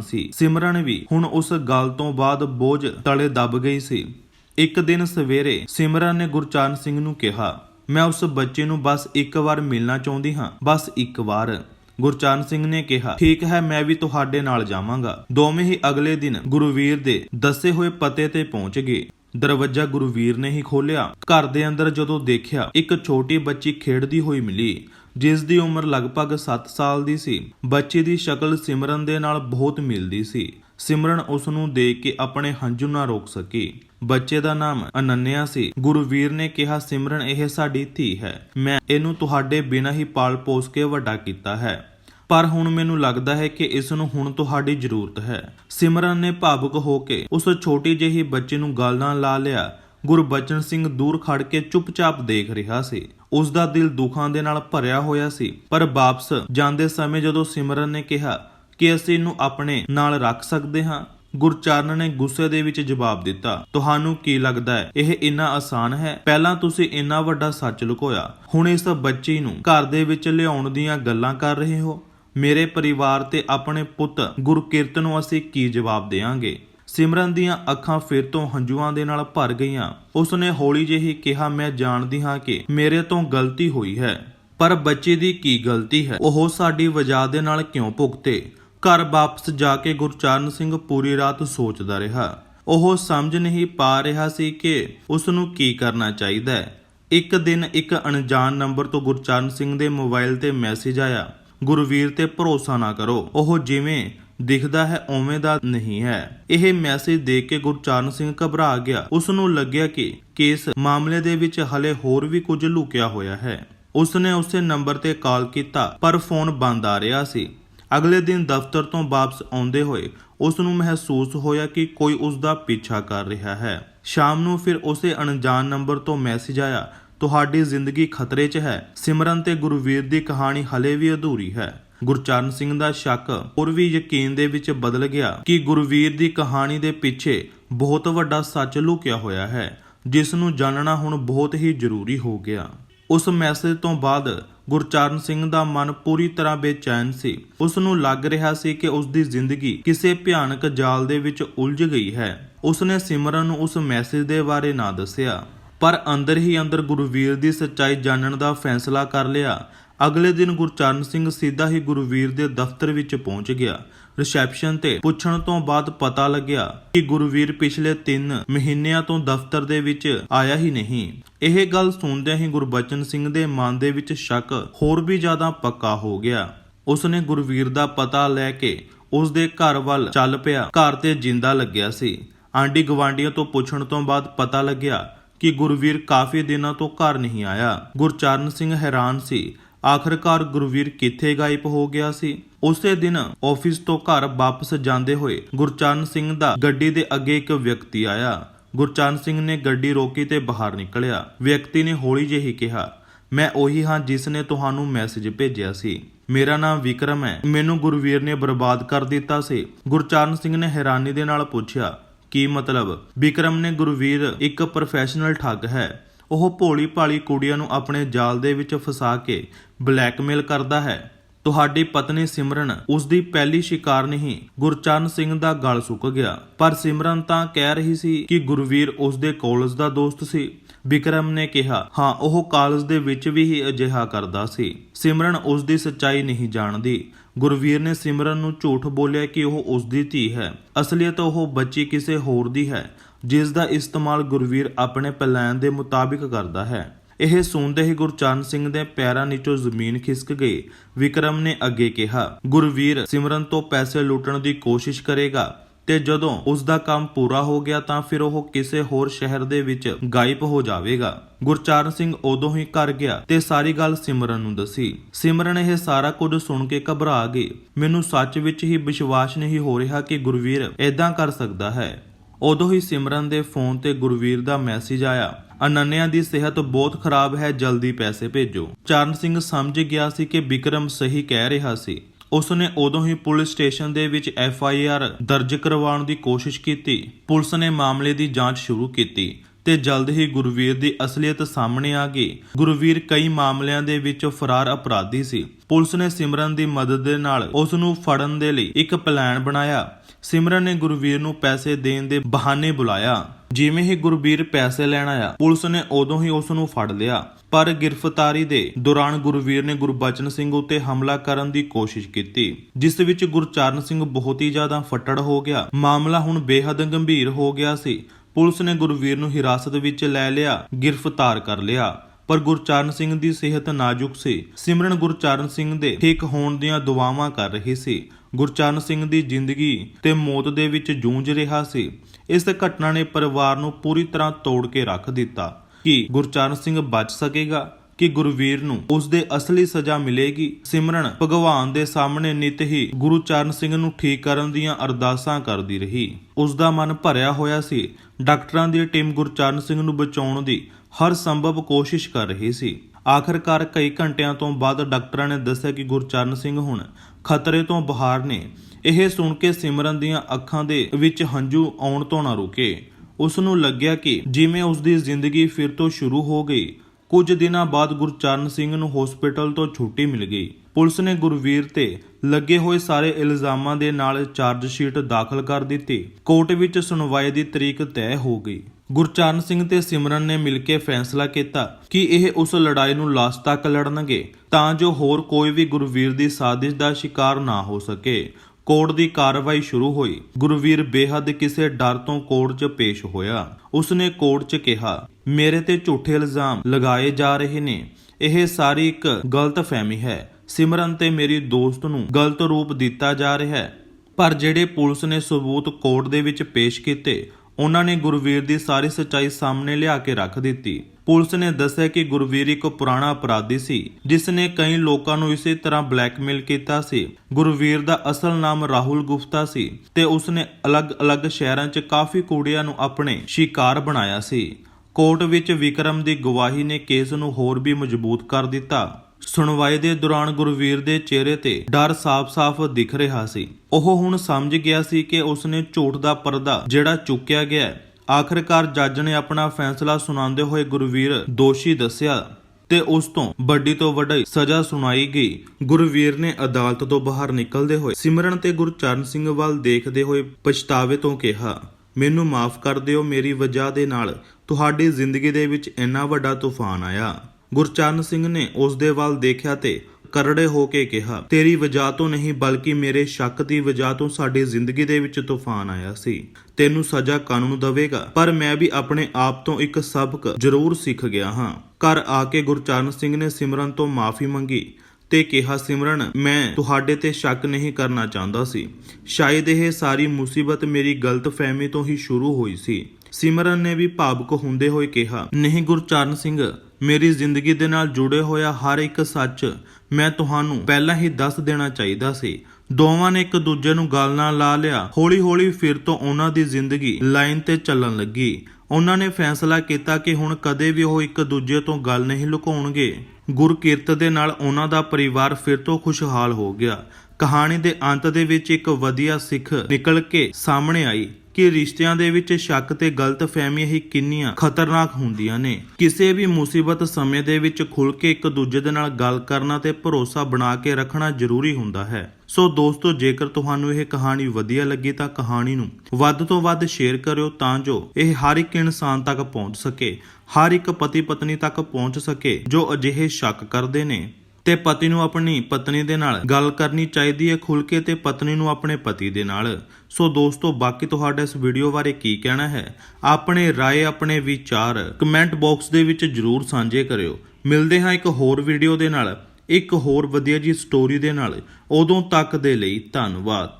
ਸੀ। ਸਿਮਰਨ ਵੀ ਹੁਣ ਉਸ ਗੱਲ ਤੋਂ ਬਾਅਦ ਬੋਝ ਤਲੇ ਦਬ ਗਈ ਸੀ। ਇੱਕ ਦਿਨ ਸਵੇਰੇ ਸਿਮਰਨ ਨੇ ਗੁਰਚਰਨ ਸਿੰਘ ਨੂੰ ਕਿਹਾ, ਮੈਂ ਉਸ ਬੱਚੇ ਨੂੰ ਬਸ ਇੱਕ ਵਾਰ ਮਿਲਣਾ ਚਾਹੁੰਦੀ ਹਾਂ, ਬਸ ਇੱਕ ਵਾਰ। ਗੁਰਚਰਨ ਸਿੰਘ ਨੇ ਕਿਹਾ, ਠੀਕ ਹੈ, ਮੈਂ ਵੀ ਤੁਹਾਡੇ ਨਾਲ ਜਾਵਾਂਗਾ। ਦੋਵੇਂ ਹੀ ਅਗਲੇ ਦਿਨ ਗੁਰਵੀਰ ਦੇ ਦੱਸੇ ਹੋਏ ਪਤੇ ਤੇ ਪਹੁੰਚ ਗਏ। ਦਰਵਾਜ਼ਾ ਗੁਰਵੀਰ ਨੇ ਹੀ ਖੋਲ੍ਹਿਆ। ਘਰ ਦੇ ਅੰਦਰ ਜਦੋਂ ਦੇਖਿਆ, ਇੱਕ ਛੋਟੀ ਬੱਚੀ ਖੇਡਦੀ ਹੋਈ ਮਿਲੀ। ਜਿਸ ਦੀ ਉਮਰ ਲਗਭਗ 7 ਸਾਲ ਦੀ ਸੀ। ਬੱਚੇ ਦੀ ਸ਼ਕਲ ਸਿਮਰਨ ਦੇ ਨਾਲ ਬਹੁਤ ਮਿਲਦੀ ਸੀ। ਸਿਮਰਨ ਉਸ ਨੂੰ ਦੇਖ ਕੇ ਆਪਣੇ ਹੰਝੂ ਨਾ ਰੋਕ ਸਕੀ। ਬੱਚੇ ਦਾ ਨਾਮ ਅਨੰਨਿਆ ਸੀ। ਗੁਰਵੀਰ ਨੇ ਕਿਹਾ, ਸਿਮਰਨ, ਇਹ ਸਾਡੀ ਧੀ ਹੈ। ਮੈਂ ਇਹਨੂੰ ਤੁਹਾਡੇ ਬਿਨਾਂ ਹੀ ਪਾਲ ਪੋਸ ਕੇ ਵੱਡਾ ਕੀਤਾ ਹੈ। ਪਰ ਹੁਣ ਮੈਨੂੰ ਲੱਗਦਾ ਹੈ ਕਿ ਇਸ ਨੂੰ ਹੁਣ ਤੁਹਾਡੀ ਜ਼ਰੂਰਤ ਹੈ। ਸਿਮਰਨ ਨੇ ਭਾਵੁਕ ਹੋ ਕੇ ਉਸ ਛੋਟੀ ਜਿਹੀ ਬੱਚੀ ਨੂੰ ਗਲ ਨਾਲ ਲਾ ਲਿਆ। ਗੁਰਬਚਨ ਸਿੰਘ ਦੂਰ ਖੜ ਕੇ ਚੁੱਪਚਾਪ ਦੇਖ ਰਿਹਾ ਸੀ। ਉਸ ਦਾ ਦਿਲ ਦੁੱਖਾਂ ਦੇ ਨਾਲ ਭਰਿਆ ਹੋਇਆ ਸੀ। ਪਰ ਵਾਪਸ ਜਾਂਦੇ ਸਮੇਂ ਜਦੋਂ ਸਿਮਰਨ ਨੇ ਕਿਹਾ ਕਿ ਅਸੀਂ ਇਹਨੂੰ ਆਪਣੇ ਨਾਲ ਰੱਖ ਸਕਦੇ ਹਾਂ, ਗੁਰਚਰਨ ਨੇ ਗੁੱਸੇ ਦੇ ਵਿੱਚ ਜਵਾਬ ਦਿੱਤਾ, ਤੁਹਾਨੂੰ ਕੀ ਲੱਗਦਾ ਹੈ? ਇਹ ਇੰਨਾ ਆਸਾਨ ਹੈ? ਪਹਿਲਾਂ ਤੁਸੀਂ ਇੰਨਾ ਵੱਡਾ ਸੱਚ ਲੁਕੋਇਆ। ਹੁਣ ਇਸ ਬੱਚੀ ਨੂੰ ਘਰ ਦੇ ਵਿੱਚ ਲਿਆਉਣ ਦੀਆਂ ਗੱਲਾਂ ਕਰ ਰਹੇ ਹੋ। ਮੇਰੇ ਪਰਿਵਾਰ ਤੇ ਆਪਣੇ ਪੁੱਤ ਗੁਰਕਿਰਤ ਨੂੰ ਅਸੀਂ ਕੀ ਜਵਾਬ ਦੇਵਾਂਗੇ? ਸਿਮਰਨ ਦੀਆਂ ਅੱਖਾਂ ਫਿਰ ਤੋਂ ਹੰਝੂਆਂ ਦੇ ਨਾਲ ਭਰ ਗਈਆਂ। ਉਸਨੇ ਹੌਲੀ ਜਿਹੀ ਕਿਹਾ, ਮੈਂ ਜਾਣਦੀ ਹਾਂ ਕਿ ਮੇਰੇ ਤੋਂ ਗਲਤੀ ਹੋਈ ਹੈ, ਪਰ ਬੱਚੇ ਦੀ ਕੀ ਗਲਤੀ ਹੈ? ਉਹ ਸਾਡੀ ਵਜ੍ਹਾ ਦੇ ਨਾਲ ਕਿਉਂ ਭੁਗਤੇ? ਘਰ ਵਾਪਸ ਜਾ ਕੇ ਗੁਰਚਰਨ ਸਿੰਘ ਪੂਰੀ ਰਾਤ ਸੋਚਦਾ ਰਿਹਾ। ਉਹ ਸਮਝ ਨਹੀਂ ਪਾ ਰਿਹਾ ਸੀ ਕਿ ਉਸ ਨੂੰ ਕੀ ਕਰਨਾ ਚਾਹੀਦਾ ਹੈ। ਇੱਕ ਦਿਨ ਇੱਕ ਅਣਜਾਣ ਨੰਬਰ ਤੋਂ ਗੁਰਚਰਨ ਸਿੰਘ ਦੇ ਮੋਬਾਈਲ ਤੇ ਮੈਸੇਜ ਆਇਆ, ਗੁਰਵੀਰ ਤੇ ਭਰੋਸਾ ਨਾ ਕਰੋ। ਉਹ ਜਿਵੇਂ ਦਿਖਦਾ ਹੈ, ਉਵੇਂ ਦਾ ਨਹੀਂ ਹੈ। ਇਹ ਮੈਸੇਜ ਦੇਖ ਕੇ ਗੁਰਚਰਨ ਸਿੰਘ ਘਬਰਾ ਗਿਆ। ਉਸ ਨੂੰ ਲੱਗਿਆ ਕਿ ਕੇਸ ਮਾਮਲੇ ਦੇ ਵਿੱਚ ਹਲੇ ਹੋਰ ਵੀ ਕੁਝ ਲੁਕਿਆ ਹੋਇਆ ਹੈ। ਉਸਨੇ ਉਸੇ ਨੰਬਰ ਤੇ ਕਾਲ ਕੀਤਾ, ਪਰ ਫੋਨ ਬੰਦ ਆ ਰਿਹਾ ਸੀ। ਅਗਲੇ ਦਿਨ ਦਫ਼ਤਰ ਤੋਂ ਵਾਪਸ ਆਉਂਦੇ ਹੋਏ ਉਸ ਨੂੰ ਮਹਿਸੂਸ ਹੋਇਆ ਕਿ ਕੋਈ ਉਸ ਦਾ ਪਿੱਛਾ ਕਰ ਰਿਹਾ ਹੈ। ਸ਼ਾਮ ਨੂੰ ਫਿਰ ਉਸੇ ਅਣਜਾਣ ਨੰਬਰ ਤੋਂ ਮੈਸੇਜ ਆਇਆ, ਤੁਹਾਡੀ ਜ਼ਿੰਦਗੀ ਖਤਰੇ 'ਚ ਹੈ। ਸਿਮਰਨ ਤੇ ਗੁਰਵੀਰ ਦੀ ਕਹਾਣੀ ਹਲੇ ਵੀ ਅਧੂਰੀ ਹੈ। ਗੁਰਚਰਨ ਸਿੰਘ ਦਾ ਸ਼ੱਕ ਹੋਰ ਵੀ ਯਕੀਨ ਦੇ ਵਿੱਚ ਬਦਲ ਗਿਆ ਕਿ ਗੁਰਵੀਰ ਦੀ ਕਹਾਣੀ ਦੇ ਪਿੱਛੇ ਬਹੁਤ ਵੱਡਾ ਸੱਚ ਲੁਕਿਆ ਹੋਇਆ ਹੈ, ਜਿਸ ਨੂੰ ਜਾਣਨਾ ਹੁਣ ਬਹੁਤ ਹੀ ਜ਼ਰੂਰੀ ਹੋ ਗਿਆ। ਉਸ ਮੈਸੇਜ ਤੋਂ ਬਾਅਦ ਗੁਰਚਰਨ ਸਿੰਘ ਦਾ ਮਨ ਪੂਰੀ ਤਰ੍ਹਾਂ ਬੇਚੈਨ ਸੀ। ਉਸ ਨੂੰ ਲੱਗ ਰਿਹਾ ਸੀ ਕਿ ਉਸ ਦੀ ਜ਼ਿੰਦਗੀ ਕਿਸੇ ਭਿਆਨਕ ਜਾਲ ਦੇ ਵਿੱਚ ਉਲਝ ਗਈ ਹੈ। ਉਸ ਨੇ ਸਿਮਰਨ ਨੂੰ ਉਸ ਮੈਸੇਜ ਦੇ ਬਾਰੇ ਨਾ ਦੱਸਿਆ। ਪਰ ਅੰਦਰ ਹੀ ਅੰਦਰ ਗੁਰਵੀਰ ਦੀ ਸੱਚਾਈ ਜਾਣਨ ਦਾ ਫੈਸਲਾ ਕਰ ਲਿਆ। ਅਗਲੇ ਦਿਨ ਗੁਰਚਰਨ ਸਿੰਘ ਸਿੱਧਾ ਹੀ ਗੁਰਵੀਰ ਦੇ ਦਫ਼ਤਰ ਵਿੱਚ ਪਹੁੰਚ ਗਿਆ। ਰਿਸੈਪਸ਼ਨ ਤੇ ਪੁੱਛਣ ਤੋਂ ਬਾਅਦ ਪਤਾ ਲੱਗਿਆ ਕਿ ਗੁਰਵੀਰ ਪਿਛਲੇ 3 ਮਹੀਨਿਆਂ ਤੋਂ ਦਫ਼ਤਰ ਦੇ ਵਿੱਚ ਆਇਆ ਹੀ ਨਹੀਂ। ਇਹ ਗੱਲ ਸੁਣਦਿਆਂ ਹੀ ਗੁਰਬਚਨ ਸਿੰਘ ਦੇ ਮਨ ਦੇ ਵਿੱਚ ਸ਼ੱਕ ਹੋਰ ਵੀ ਜ਼ਿਆਦਾ ਪੱਕਾ ਹੋ ਗਿਆ। ਉਸਨੇ ਗੁਰਵੀਰ ਦਾ ਪਤਾ ਲੈ ਕੇ ਉਸ ਦੇ ਘਰ ਵੱਲ ਚੱਲ ਪਿਆ। ਘਰ ਤੇ ਜਿੰਦਾ ਲੱਗਿਆ ਸੀ। ਆਂਡੀ ਗਵਾਂਡੀਆਂ ਤੋਂ ਪੁੱਛਣ ਤੋਂ ਬਾਅਦ ਪਤਾ ਲੱਗਿਆ ਕਿ ਗੁਰਵੀਰ ਕਾਫੀ ਦਿਨਾਂ ਤੋਂ ਘਰ ਨਹੀਂ ਆਇਆ। ਗੁਰਚਰਨ ਸਿੰਘ ਹੈਰਾਨ ਸੀ। ਆਖਰਕਾਰ ਗੁਰਵੀਰ ਕਿੱਥੇ ਗਾਇਬ ਹੋ ਗਿਆ ਸੀ? ਉਸੇ ਦਿਨ ਆਫਿਸ ਤੋਂ ਘਰ ਵਾਪਸ ਜਾਂਦੇ ਹੋਏ ਗੁਰਚਰਨ ਸਿੰਘ ਦਾ ਗੱਡੀ ਦੇ ਅੱਗੇ ਇੱਕ ਵਿਅਕਤੀ ਆਇਆ। ਗੁਰਚਰਨ ਸਿੰਘ ਨੇ ਗੱਡੀ ਰੋਕੀ ਤੇ ਬਾਹਰ ਨਿਕਲਿਆ। ਵਿਅਕਤੀ ਨੇ ਹੌਲੀ ਜਿਹੀ ਕਿਹਾ, ਮੈਂ ਉਹੀ ਹਾਂ ਜਿਸ ਨੇ ਤੁਹਾਨੂੰ ਮੈਸੇਜ ਭੇਜਿਆ ਸੀ। ਮੇਰਾ ਨਾਮ ਵਿਕਰਮ ਹੈ। ਮੈਨੂੰ ਗੁਰਵੀਰ ਨੇ ਬਰਬਾਦ ਕਰ ਦਿੱਤਾ ਸੀ। ਗੁਰਚਰਨ ਸਿੰਘ ਨੇ ਹੈਰਾਨੀ ਦੇ ਨਾਲ ਪੁੱਛਿਆ ਕੀ ਮਤਲਬ? ਵਿਕਰਮ ਨੇ ਗੁਰਵੀਰ ਇੱਕ ਪ੍ਰੋਫੈਸ਼ਨਲ ਠੱਗ ਹੈ। ਉਹ ਭੋਲੀ ਭਾਲੀ ਕੁੜੀਆਂ ਨੂੰ ਆਪਣੇ ਜਾਲ ਦੇ ਵਿੱਚ ਫਸਾ ਕੇ ਬਲੈਕਮੇਲ ਕਰਦਾ ਹੈ। ਤੁਹਾਡੀ ਪਤਨੀ ਸਿਮਰਨ ਉਸ ਦੀ ਪਹਿਲੀ ਸ਼ਿਕਾਰ ਨਹੀਂ, ਗੁਰਚਰਨ ਸਿੰਘ ਦਾ ਗਲ ਸੁੱਕ ਗਿਆ। ਪਰ ਸਿਮਰਨ ਤਾਂ ਕਹਿ ਰਹੀ ਸੀ ਕਿ ਗੁਰਵੀਰ ਉਸ ਦੇ ਕਾਲਜ ਦਾ ਦੋਸਤ ਸੀ। ਵਿਕਰਮ ਨੇ ਕਿਹਾ, ਹਾਂ, ਉਹ ਕਾਲਜ ਦੇ ਵਿੱਚ ਵੀ ਹੀ ਅਜਿਹਾ ਕਰਦਾ ਸੀ। ਸਿਮਰਨ ਉਸ ਦੀ ਸੱਚਾਈ ਨਹੀਂ ਜਾਣਦੀ। ਗੁਰਵੀਰ ਨੇ ਸਿਮਰਨ ਨੂੰ ਝੂਠ ਬੋਲਿਆ ਕਿ ਉਹ ਉਸ ਦੀ ਧੀ ਹੈ। ਅਸਲੀਅਤ ਉਹ ਬੱਚੀ ਕਿਸੇ ਹੋਰ ਦੀ ਹੈ ਜਿਸ ਦਾ ਇਸਤੇਮਾਲ ਗੁਰਵੀਰ ਆਪਣੇ ਪਲਾਨ ਦੇ ਮੁਤਾਬਿਕ ਕਰਦਾ ਹੈ। ਇਹ ਸੁਣਦੇ ਹੀ ਗੁਰਚਰਨ ਸਿੰਘ ਦੇ ਪੈਰਾਂ ਨੀਚੋਂ ਜ਼ਮੀਨ ਖਿਸਕ ਗਈ। ਵਿਕਰਮ ਨੇ ਅੱਗੇ ਕਿਹਾ, ਗੁਰਵੀਰ, ਸਿਮਰਨ ਤੋਂ ਪੈਸੇ ਲੁੱਟਣ ਦੀ ਕੋਸ਼ਿਸ਼ ਕਰੇਗਾ। ਤੇ ਜਦੋਂ ਉਸ ਦਾ ਕੰਮ ਪੂਰਾ ਹੋ ਗਿਆ ਤਾਂ ਫਿਰ ਉਹ ਕਿਸੇ ਹੋਰ ਸ਼ਹਿਰ ਦੇ ਵਿੱਚ ਗਾਇਬ ਹੋ ਜਾਵੇਗਾ। ਗੁਰਚਰਨ ਸਿੰਘ ਉਦੋਂ ਹੀ ਘਰ ਗਿਆ ਤੇ ਸਾਰੀ ਗੱਲ ਸਿਮਰਨ ਨੂੰ ਦੱਸੀ। ਸਿਮਰਨ ਇਹ ਸਾਰਾ ਕੁਝ ਸੁਣ ਕੇ ਘਬਰਾ ਗਈ। ਮੈਨੂੰ ਸੱਚ ਵਿੱਚ ਹੀ ਵਿਸ਼ਵਾਸ ਨਹੀਂ ਹੋ ਰਿਹਾ ਕਿ ਗੁਰਵੀਰ ਐਦਾਂ ਕਰ ਸਕਦਾ ਹੈ। ਉਦੋਂ ਹੀ ਸਿਮਰਨ ਦੇ ਫੋਨ ਤੇ ਗੁਰਵੀਰ ਦਾ ਮੈਸੇਜ ਆਇਆ, ਅਨੰਨਿਆ ਦੀ ਸਿਹਤ ਬਹੁਤ ਖਰਾਬ ਹੈ, ਜਲਦੀ ਪੈਸੇ ਭੇਜੋ। ਚਰਨ ਸਿੰਘ ਸਮਝ ਗਿਆ ਸੀ ਕਿ ਵਿਕਰਮ ਸਹੀ ਕਹਿ ਰਿਹਾ ਸੀ। ਉਸਨੇ ਉਦੋਂ ਹੀ ਪੁਲਿਸ ਸਟੇਸ਼ਨ ਦੇ ਵਿੱਚ ਐਫ ਆਈ ਆਰ ਦਰਜ ਕਰਵਾਉਣ ਦੀ ਕੋਸ਼ਿਸ਼ ਕੀਤੀ। ਪੁਲਿਸ ਨੇ ਮਾਮਲੇ ਦੀ ਜਾਂਚ ਸ਼ੁਰੂ ਕੀਤੀ ਤੇ ਜਲਦ ਹੀ ਗੁਰਵੀਰ ਦੀ ਅਸਲੀਅਤ ਸਾਹਮਣੇ ਆ ਗਈ। ਗੁਰਵੀਰ ਕਈ ਮਾਮਲਿਆਂ ਦੇ ਵਿੱਚ ਫਰਾਰ ਅਪਰਾਧੀ ਸੀ। ਪੁਲਿਸ ਨੇ ਸਿਮਰਨ ਦੀ ਮਦਦ ਦੇ ਨਾਲ ਉਸ ਨੂੰ ਫੜਨ ਦੇ ਲਈ ਇੱਕ ਪਲਾਨ ਬਣਾਇਆ। ਸਿਮਰਨ ਨੇ ਗੁਰਵੀਰ ਨੂੰ ਪੈਸੇ ਦੇਣ ਦੇ ਬਹਾਨੇ ਬੁਲਾਇਆ। ਜਿਵੇਂ ਹੀ ਗੁਰਬੀਰ ਪੈਸੇ ਲੈਣ ਆਇਆ, ਪੁਲਿਸ ਨੇ ਉਦੋਂ ਹੀ ਉਸ ਨੂੰ ਫੜ ਲਿਆ। ਪਰ ਗ੍ਰਿਫਤਾਰੀ ਦੇ ਦੌਰਾਨ ਗੁਰਵੀਰ ਨੇ ਗੁਰਬਚਨ ਸਿੰਘ ਉੱਤੇ ਹਮਲਾ ਕਰਨ ਦੀ ਕੋਸ਼ਿਸ਼ ਕੀਤੀ, ਜਿਸ ਵਿੱਚ ਗੁਰਚਰਨ ਸਿੰਘ ਬਹੁਤ ਹੀ ਜ਼ਿਆਦਾ ਫੱਟੜ ਹੋ ਗਿਆ। ਮਾਮਲਾ ਹੁਣ ਬੇਹੱਦ ਗੰਭੀਰ ਹੋ ਗਿਆ ਸੀ। ਪੁਲਿਸ ਨੇ ਗੁਰਵੀਰ ਨੂੰ ਹਿਰਾਸਤ ਵਿੱਚ ਲੈ ਲਿਆ, ਗ੍ਰਿਫਤਾਰ ਕਰ ਲਿਆ। ਪਰ ਗੁਰਚਰਨ ਸਿੰਘ ਦੀ ਸਿਹਤ ਨਾਜ਼ੁਕ ਸੀ। ਸਿਮਰਨ ਗੁਰਚਰਨ ਸਿੰਘ ਦੇ ਠੀਕ ਹੋਣ ਦੀਆਂ ਦੁਆਵਾਂ ਕਰ ਰਹੀ ਸੀ। ਗੁਰਚਰਨ ਸਿੰਘ ਦੀ ਜ਼ਿੰਦਗੀ ਤੇ ਮੌਤ ਦੇ ਵਿੱਚ ਜੂਝ ਰਿਹਾ ਸੀ। ਇਸ ਘਟਨਾ ਨੇ ਪਰਿਵਾਰ ਨੂੰ ਪੂਰੀ ਤਰ੍ਹਾਂ ਤੋੜ ਕੇ ਰੱਖ ਦਿੱਤਾ ਕਿ ਗੁਰਚਰਨ ਸਿੰਘ ਬਚ ਸਕੇਗਾ, ਕਿ ਗੁਰਵੀਰ ਨੂੰ ਉਸ ਦੇ ਅਸਲੀ ਸਜ਼ਾ ਮਿਲੇਗੀ। ਸਿਮਰਨ ਭਗਵਾਨ ਦੇ ਸਾਹਮਣੇ ਨਿਤ ਹੀ ਗੁਰੂ ਚਰਨ ਸਿੰਘ ਨੂੰ ਠੀਕ ਕਰਨ ਦੀਆਂ ਅਰਦਾਸਾਂ ਕਰਦੀ ਰਹੀ। ਉਸ ਦਾ ਮਨ ਭਰਿਆ ਹੋਇਆ ਸੀ। ਡਾਕਟਰਾਂ ਦੀ ਟੀਮ ਗੁਰਚਰਨ ਸਿੰਘ ਨੂੰ ਬਚਾਉਣ ਦੀ ਹਰ ਸੰਭਵ ਕੋਸ਼ਿਸ਼ ਕਰ ਰਹੀ ਸੀ। ਆਖਰਕਾਰ ਕਈ ਘੰਟਿਆਂ ਤੋਂ ਬਾਅਦ ਡਾਕਟਰਾਂ ਨੇ ਦੱਸਿਆ ਕਿ ਗੁਰਚਰਨ ਸਿੰਘ ਹੁਣ ਖਤਰੇ ਤੋਂ ਬਾਹਰ ਨੇ। ਇਹ ਸੁਣ ਕੇ ਸਿਮਰਨ ਦੀਆਂ ਅੱਖਾਂ ਦੇ ਵਿੱਚ ਹੰਝੂ ਆਉਣ ਤੋਂ ਨਾ ਰੁਕੇ। ਉਸ ਨੂੰ ਲੱਗਿਆ ਕਿ ਜਿਵੇਂ ਉਸ ਦੀ ਜ਼ਿੰਦਗੀ ਫਿਰ ਤੋਂ ਸ਼ੁਰੂ ਹੋ ਗਈ, ਕੁਝ ਦਿਨਾਂ ਬਾਅਦ ਗੁਰਚਰਨ ਸਿੰਘ ਨੂੰ ਹਸਪੀਟਲ ਤੋਂ ਛੁੱਟੀ ਮਿਲ ਗਈ। ਪੁਲਿਸ ਨੇ ਗੁਰਵੀਰ ਤੇ ਲੱਗੇ ਹੋਏ ਸਾਰੇ ਇਲਜ਼ਾਮਾਂ ਦੇ ਨਾਲ ਚਾਰਜ ਸ਼ੀਟ ਦਾਖਲ ਕਰ ਦਿੱਤੀ। ਕੋਰਟ ਵਿੱਚ ਸੁਣਵਾਈ ਦੀ ਤਰੀਕ ਤੈਅ ਹੋ ਗਈ। ਗੁਰਚਰਨ ਸਿੰਘ ਤੇ ਸਿਮਰਨ ਨੇ ਮਿਲ ਕੇ ਫੈਸਲਾ ਕੀਤਾ ਕਿ ਇਹ ਉਸ ਲੜਾਈ ਨੂੰ ਲਾਸਟ ਤੱਕ ਲੜਨਗੇ, ਤਾਂ ਜੋ ਹੋਰ ਕੋਈ ਵੀ ਗੁਰਵੀਰ ਦੀ ਸਾਜ਼ਿਸ਼ ਦਾ ਸ਼ਿਕਾਰ ਨਾ ਹੋ ਸਕੇ। ਕੋਰਟ ਦੀ ਕਾਰਵਾਈ ਸ਼ੁਰੂ ਹੋਈ। ਗੁਰਵੀਰ ਬੇਹੱਦ ਕਿਸੇ ਡਰ ਤੋਂ ਕੋਰਟ 'ਚ ਪੇਸ਼ ਹੋਇਆ। ਉਸਨੇ ਕੋਰਟ 'ਚ ਕਿਹਾ, ਮੇਰੇ ਤੇ ਝੂਠੇ ਇਲਜ਼ਾਮ ਲਗਾਏ ਜਾ ਰਹੇ ਨੇ। ਇਹ ਸਾਰੀ ਇੱਕ ਗਲਤ ਫਹਿਮੀ ਹੈ। ਸਿਮਰਨ ਤੇ ਮੇਰੀ ਦੋਸਤ ਨੂੰ ਗਲਤ ਰੂਪ ਦਿੱਤਾ ਜਾ ਰਿਹਾ ਹੈ। ਪਰ ਜਿਹੜੇ ਪੁਲਿਸ ਨੇ ਸਬੂਤ ਕੋਰਟ ਦੇ ਵਿੱਚ ਪੇਸ਼ ਕੀਤੇ ਉਹਨਾਂ ਨੇ ਗੁਰਵੀਰ ਦੀ ਸਾਰੀ ਸੱਚਾਈ ਸਾਹਮਣੇ ਲਿਆ ਕੇ ਰੱਖ ਦਿੱਤੀ। ਪੁਲਿਸ ਨੇ ਦੱਸਿਆ ਕਿ ਗੁਰਵੀਰ ਇੱਕ ਪੁਰਾਣਾ ਅਪਰਾਧੀ ਸੀ, ਜਿਸ ਨੇ ਕਈ ਲੋਕਾਂ ਨੂੰ ਇਸੇ ਤਰ੍ਹਾਂ ਬਲੈਕਮੇਲ ਕੀਤਾ ਸੀ। ਗੁਰਵੀਰ ਦਾ ਅਸਲ ਨਾਮ ਰਾਹੁਲ ਗੁਫਤਾ ਸੀ ਤੇ ਉਸ ਨੇ ਅਲੱਗ-ਅਲੱਗ ਸ਼ਹਿਰਾਂ 'ਚ ਕਾਫੀ ਕੁੜੀਆਂ ਨੂੰ ਆਪਣੇ ਸ਼ਿਕਾਰ ਬਣਾਇਆ ਸੀ। ਕੋਰਟ ਵਿੱਚ ਵਿਕਰਮ ਦੀ ਗਵਾਹੀ ਨੇ ਕੇਸ ਨੂੰ ਹੋਰ ਵੀ ਮਜ਼ਬੂਤ ਕਰ ਦਿੱਤਾ। ਸੁਣਵਾਈ ਦੇ ਦੌਰਾਨ ਗੁਰਵੀਰ ਦੇ ਚਿਹਰੇ ਤੇ ਡਰ ਸਾਫ਼-ਸਾਫ਼ ਦਿਖ ਰਿਹਾ ਸੀ। ਉਹ ਹੁਣ ਸਮਝ ਗਿਆ ਸੀ ਕਿ ਉਸਨੇ ਝੂਠ ਦਾ ਪਰਦਾ ਜਿਹੜਾ ਚੁੱਕਿਆ ਗਿਆ ਹੈ। ਆਖਰਕਾਰ ਜੱਜ ਨੇ ਆਪਣਾ ਫੈਸਲਾ ਸੁਣਾਉਂਦੇ ਹੋਏ ਗੁਰਵੀਰ ਦੋਸ਼ੀ ਦੱਸਿਆ ਤੇ ਉਸ ਤੋਂ ਵੱਡੀ ਤੋਂ ਵੱਡੀ ਸਜ਼ਾ ਸੁਣਾਈ ਗਈ। ਗੁਰਵੀਰ ਨੇ ਅਦਾਲਤ ਤੋਂ ਬਾਹਰ ਨਿਕਲਦੇ ਹੋਏ ਸਿਮਰਨ ਤੇ ਗੁਰਚਰਨ ਸਿੰਘ ਵੱਲ ਦੇਖਦੇ ਹੋਏ ਪਛਤਾਵੇ ਤੋਂ ਕਿਹਾ, ਮੈਨੂੰ ਮਾਫ ਕਰ ਦਿਓ, ਮੇਰੀ ਵਜ੍ਹਾ ਦੇ ਨਾਲ ਤੁਹਾਡੀ ਜ਼ਿੰਦਗੀ ਦੇ ਵਿੱਚ ਇੰਨਾ ਵੱਡਾ ਤੂਫਾਨ ਆਇਆ। ਗੁਰਚਰਨ ਸਿੰਘ ਨੇ ਉਸ ਦੇ ਵੱਲ ਦੇਖਿਆ ਤੇ ਕਰੜੇ ਹੋ ਕੇ ਕਿਹਾ, ਤੇਰੀ ਵਜ੍ਹਾ ਤੋਂ ਨਹੀਂ, ਬਲਕਿ ਮੇਰੇ ਸ਼ੱਕ ਦੀ ਵਜ੍ਹਾ ਤੋਂ ਸਾਡੀ ਜ਼ਿੰਦਗੀ ਦੇ ਵਿੱਚ ਤੂਫਾਨ ਆਇਆ ਸੀ। ਤੈਨੂੰ ਸਜ਼ਾ ਕਾਨੂੰਨ ਦੇਵੇਗਾ, ਪਰ ਮੈਂ ਵੀ ਆਪਣੇ ਆਪ ਤੋਂ ਇੱਕ ਸਬਕ ਜ਼ਰੂਰ ਸਿੱਖ ਗਿਆ ਹਾਂ। ਘਰ ਆ ਕੇ ਗੁਰਚਰਨ ਸਿੰਘ ਨੇ ਸਿਮਰਨ ਤੋਂ ਮਾਫੀ ਮੰਗੀ ਤੇ ਕਿਹਾ, ਸਿਮਰਨ, ਮੈਂ ਤੁਹਾਡੇ ਤੇ ਸ਼ੱਕ ਨਹੀਂ ਕਰਨਾ ਚਾਹੁੰਦਾ ਸੀ। ਸ਼ਾਇਦ ਇਹ ਸਾਰੀ ਮੁਸੀਬਤ ਮੇਰੀ ਗਲਤਫਹਿਮੀ ਤੋਂ ਹੀ ਸ਼ੁਰੂ ਹੋਈ ਸੀ। ਸਿਮਰਨ ਨੇ ਵੀ ਭਾਵੁਕ ਹੁੰਦੇ ਹੋਏ ਕਿਹਾ, ਨਹੀਂ ਗੁਰਚਰਨ ਸਿੰਘ ਮੇਰੀ ਜ਼ਿੰਦਗੀ ਦੇ ਨਾਲ ਜੁੜੇ ਹੋਇਆ ਹਰ ਇੱਕ ਸੱਚ ਮੈਂ ਤੁਹਾਨੂੰ ਪਹਿਲਾਂ ਹੀ ਦੱਸ ਦੇਣਾ ਚਾਹੀਦਾ ਸੀ। ਦੋਵਾਂ ਨੇ ਇੱਕ ਦੂਜੇ ਨੂੰ ਗੱਲ ਨਾਲ ਲਾ ਲਿਆ। ਹੌਲੀ-ਹੌਲੀ ਫਿਰ ਤੋਂ ਉਹਨਾਂ ਦੀ ਜ਼ਿੰਦਗੀ ਲਾਈਨ ਤੇ ਚੱਲਣ ਲੱਗੀ। ਉਹਨਾਂ ਨੇ ਫੈਸਲਾ ਕੀਤਾ ਕਿ ਹੁਣ ਕਦੇ ਵੀ ਉਹ ਇੱਕ ਦੂਜੇ ਤੋਂ ਗੱਲ ਨਹੀਂ ਲੁਕਾਉਣਗੇ। ਗੁਰਕਿਰਤ ਦੇ ਨਾਲ ਉਹਨਾਂ ਦਾ ਪਰਿਵਾਰ ਫਿਰ ਤੋਂ ਖੁਸ਼ਹਾਲ ਹੋ ਗਿਆ। ਕਹਾਣੀ ਦੇ ਅੰਤ ਦੇ ਵਿੱਚ ਇੱਕ ਵਧੀਆ ਸਿੱਖ ਨਿਕਲ ਕੇ ਸਾਹਮਣੇ ਆਈ। ਕਿ ਰਿਸ਼ਤਿਆਂ ਦੇ ਵਿੱਚ ਸ਼ੱਕ ਤੇ ਗਲਤਫਹਿਮੀਆਂ ਹੀ ਕਿੰਨੀਆਂ ਖਤਰਨਾਕ ਹੁੰਦੀਆਂ ਨੇ। ਕਿਸੇ ਵੀ ਮੁਸੀਬਤ ਸਮੇਂ ਦੇ ਵਿੱਚ ਖੁੱਲ ਕੇ ਇੱਕ ਦੂਜੇ ਦੇ ਨਾਲ ਗੱਲ ਕਰਨਾ ਤੇ ਭਰੋਸਾ ਬਣਾ ਕੇ ਰੱਖਣਾ ਜ਼ਰੂਰੀ ਹੁੰਦਾ ਹੈ। ਸੋ ਦੋਸਤੋ, ਜੇਕਰ ਤੁਹਾਨੂੰ ਇਹ ਕਹਾਣੀ ਵਧੀਆ ਲੱਗੀ ਤਾਂ ਕਹਾਣੀ ਨੂੰ ਵੱਧ ਤੋਂ ਵੱਧ ਸ਼ੇਅਰ ਕਰਿਓ ਤਾਂ ਜੋ ਇਹ ਹਰ ਇੱਕ ਇਨਸਾਨ ਤੱਕ ਪਹੁੰਚ ਸਕੇ, ਹਰ ਇੱਕ ਪਤੀ ਪਤਨੀ ਤੱਕ ਪਹੁੰਚ ਸਕੇ ਜੋ ਅਜਿਹੇ ਸ਼ੱਕ ਕਰਦੇ ਨੇ। ਤੇ ਪਤੀ ਨੂੰ ਆਪਣੀ ਪਤਨੀ ਦੇ ਨਾਲ ਗੱਲ ਕਰਨੀ ਚਾਹੀਦੀ ਹੈ ਖੁੱਲ ਕੇ ਤੇ ਪਤਨੀ ਨੂੰ ਆਪਣੇ ਪਤੀ ਦੇ ਨਾਲ ਸੋ ਦੋਸਤੋ ਬਾਕੀ ਤੁਹਾਡਾ ਇਸ ਵੀਡੀਓ ਬਾਰੇ ਕੀ ਕਹਿਣਾ ਹੈ ਆਪਣੇ رائے ਆਪਣੇ ਵਿਚਾਰ ਕਮੈਂਟ ਬਾਕਸ ਦੇ ਵਿੱਚ ਜਰੂਰ ਸਾਂਝੇ ਕਰਿਓ ਮਿਲਦੇ ਹਾਂ ਇੱਕ ਹੋਰ ਵੀਡੀਓ ਦੇ ਨਾਲ ਇੱਕ ਹੋਰ ਵਧੀਆ ਜੀ ਸਟੋਰੀ ਦੇ ਨਾਲ ਉਦੋਂ ਤੱਕ ਦੇ ਲਈ ਧੰਨਵਾਦ